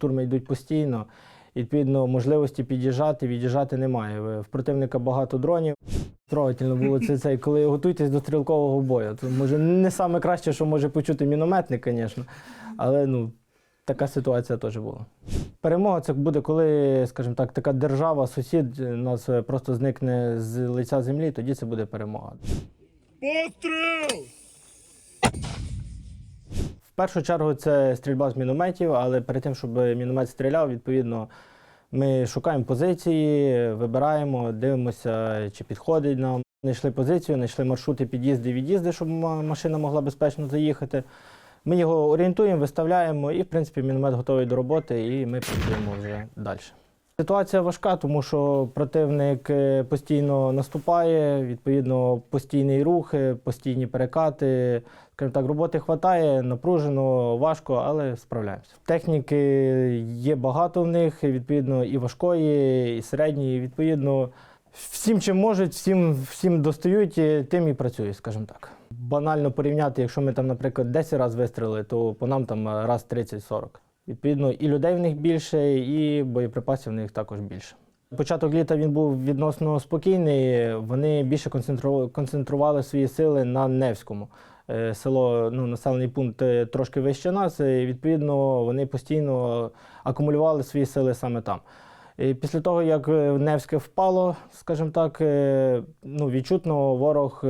штурми йдуть постійно. Відповідно, можливості під'їжджати, від'їжджати немає. В противника багато дронів. Трогательно було це, це коли готуєтесь до стрілкового бою. Це може не саме краще, що може почути мінометник, звісно, але ну, така ситуація теж була. Перемога це буде, коли, скажімо так, така держава, сусід е, нас е, просто зникне з лиця землі, тоді це буде перемога. Постріл! Першу чергу це стрільба з мінометів, але перед тим, щоб міномет стріляв, відповідно, ми шукаємо позиції, вибираємо, дивимося, чи підходить нам. Знайшли позицію, знайшли маршрути під'їзди, від'їзди, щоб машина могла безпечно заїхати. Ми його орієнтуємо, виставляємо, і, в принципі, міномет готовий до роботи, і ми працюємо вже далі. Ситуація важка, тому що противник е, постійно наступає, відповідно, постійний рух, е, постійні перекати. Скажімо так, роботи вистачає, напружено, важко, але справляємося. Техніки є багато в них, відповідно, і важкої, і середньої. Відповідно, всім, чим можуть, всім, всім достають, тим і працюють, скажімо так. Банально порівняти, якщо ми там, наприклад, 10 разів вистрілили, то по нам там е, раз 30-40. Відповідно, і людей в них більше, і боєприпасів в них також більше. Початок літа він був відносно спокійний. Вони більше концентрували свої сили на Невському. Е, Село, ну, населений пункт е, трошки вище нас. і, Відповідно, вони постійно акумулювали свої сили саме там. І після того, як е, Невське впало, скажімо так, ну, відчутно ворог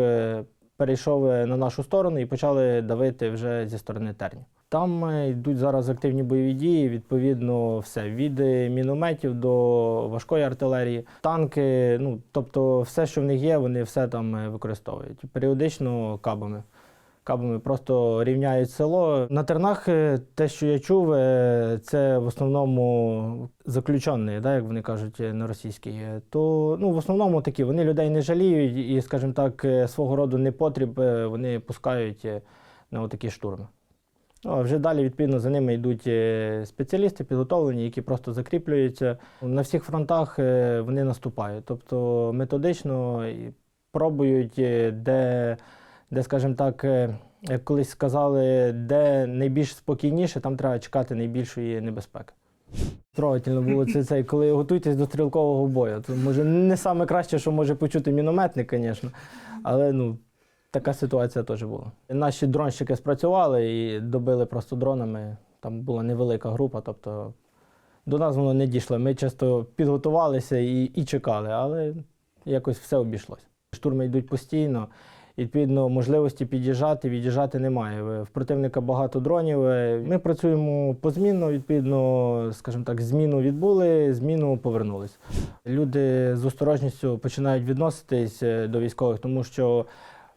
перейшов на нашу сторону і почали давити вже зі сторони терні. Там е, йдуть зараз активні бойові дії, відповідно, все від е, мінометів до важкої артилерії, танки. Ну тобто, все, що в них є, вони все там е, використовують. Періодично кабами. Кабами просто рівняють село. На тернах те, що я чув, це в основному заключені, да, як вони кажуть на російській. То ну, в основному такі вони людей не жаліють і, скажімо так, свого роду непотріб е, вони пускають на такі штурми. Ну, а вже далі, відповідно, за ними йдуть е, спеціалісти підготовлені, які просто закріплюються. На всіх фронтах е, вони наступають. Тобто методично пробують, е, де, де скажімо так, як колись сказали, де найбільш спокійніше, там треба чекати найбільшої небезпеки. Трогательно було це, це коли готуєтесь до стрілкового бою. Це може не саме краще, що може почути мінометник, звісно, але ну, така ситуація теж була. Наші дронщики спрацювали і добили просто дронами. Там була невелика група, тобто до нас воно не дійшло. Ми часто підготувалися і, і чекали, але якось все обійшлось. Штурми йдуть постійно. Відповідно, можливості під'їжджати, від'їжджати немає. В противника багато дронів. Е, Ми працюємо позмінно, відповідно, скажімо так, зміну відбули, зміну повернулись. Люди з осторожністю починають відноситись е, до військових, тому що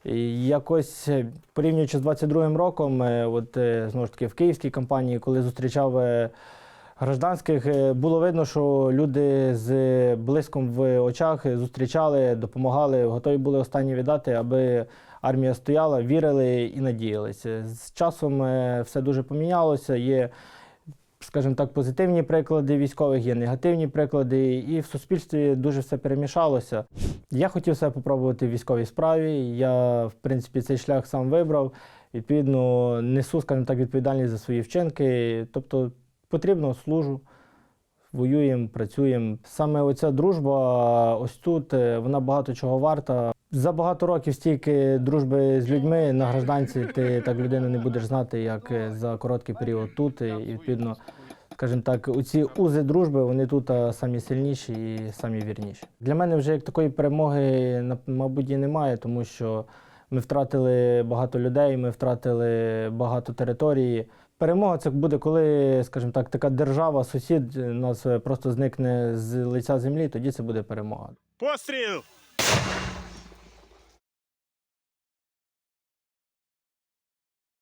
якось е, порівнюючи з 22-м роком, е, от е, знову ж таки в київській кампанії, коли зустрічав гражданських, було видно, що люди з блиском в очах зустрічали, допомагали, готові були останні віддати, аби армія стояла, вірили і надіялися. З часом все дуже помінялося. Є скажімо так, позитивні приклади військових, є негативні приклади, і в суспільстві дуже все перемішалося. Я хотів себе попробувати в військовій справі. Я, в принципі, цей шлях сам вибрав. Відповідно, несу, скажімо так, відповідальність за свої вчинки. Тобто потрібно служу, воюємо, працюємо. Саме оця дружба, ось тут, е, вона багато чого варта. За багато років стільки дружби з людьми на гражданці ти так людину не будеш знати, як е, за короткий період тут. І відповідно, скажімо так, у ці узи дружби вони тут самі сильніші і самі вірніші. Для мене вже як такої перемоги, мабуть, і немає, тому що ми втратили багато людей, ми втратили багато території. Перемога це буде, коли, скажімо так, така держава, сусід е, нас е, просто зникне з лиця землі, тоді це буде перемога. Постріл!